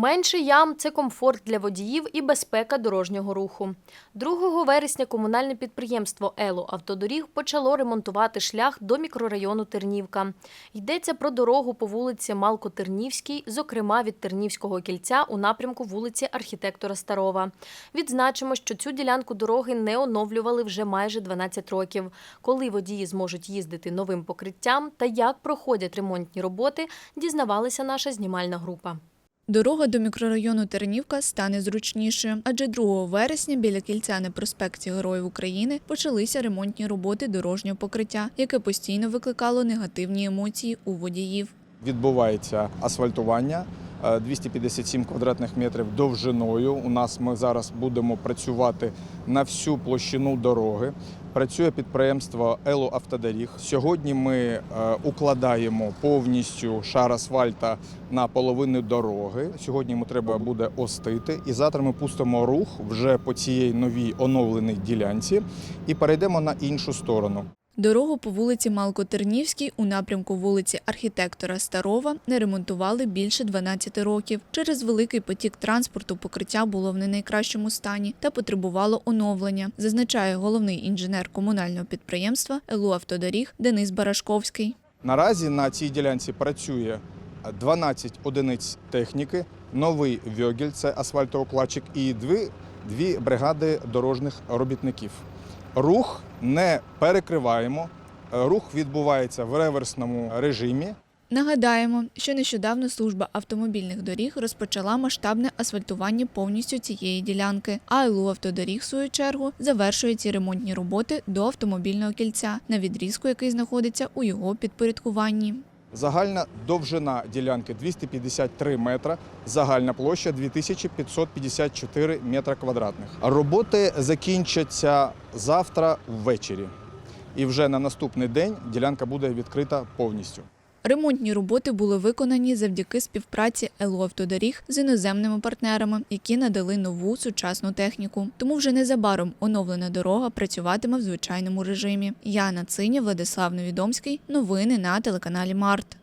Менше ям це комфорт для водіїв і безпека дорожнього руху. 2 вересня комунальне підприємство Ело Автодоріг почало ремонтувати шлях до мікрорайону Тернівка. Йдеться про дорогу по вулиці Малко-Тернівській, зокрема від Тернівського кільця у напрямку вулиці Архітектора Старова. Відзначимо, що цю ділянку дороги не оновлювали вже майже 12 років. Коли водії зможуть їздити новим покриттям та як проходять ремонтні роботи, дізнавалася наша знімальна група. Дорога до мікрорайону Тернівка стане зручнішою, адже 2 вересня біля кільця на проспекті Героїв України почалися ремонтні роботи дорожнього покриття, яке постійно викликало негативні емоції у водіїв. Відбувається асфальтування 257 квадратних метрів довжиною. У нас ми зараз будемо працювати на всю площину дороги. Працює підприємство Ело Автодоріг. Сьогодні ми е, укладаємо повністю шар асфальта на половину дороги. Сьогодні йому треба буде остити. І завтра ми пустимо рух вже по цій новій оновленій ділянці і перейдемо на іншу сторону. Дорогу по вулиці Малко-Тернівській у напрямку вулиці Архітектора Старова не ремонтували більше 12 років. Через великий потік транспорту покриття було в не найкращому стані та потребувало оновлення, зазначає головний інженер комунального підприємства Елу Автодоріг Денис Барашковський. Наразі на цій ділянці працює 12 одиниць техніки, новий вьогель, це асфальтоукладчик, і дві, дві бригади дорожніх робітників. Рух не перекриваємо, е, рух відбувається в реверсному режимі. Нагадаємо, що нещодавно служба автомобільних доріг розпочала масштабне асфальтування повністю цієї ділянки. А ЛУ автодоріг, в свою чергу, завершує ці ремонтні роботи до автомобільного кільця на відрізку, який знаходиться у його підпорядкуванні. Загальна довжина ділянки 253 метра, загальна площа 2554 метра квадратних. Роботи закінчаться завтра ввечері. І вже на наступний день ділянка буде відкрита повністю. Ремонтні роботи були виконані завдяки співпраці ЛУ автодоріг з іноземними партнерами, які надали нову сучасну техніку. Тому вже незабаром оновлена дорога працюватиме в звичайному режимі. Яна Циня, Владислав Новідомський. Новини на телеканалі Март.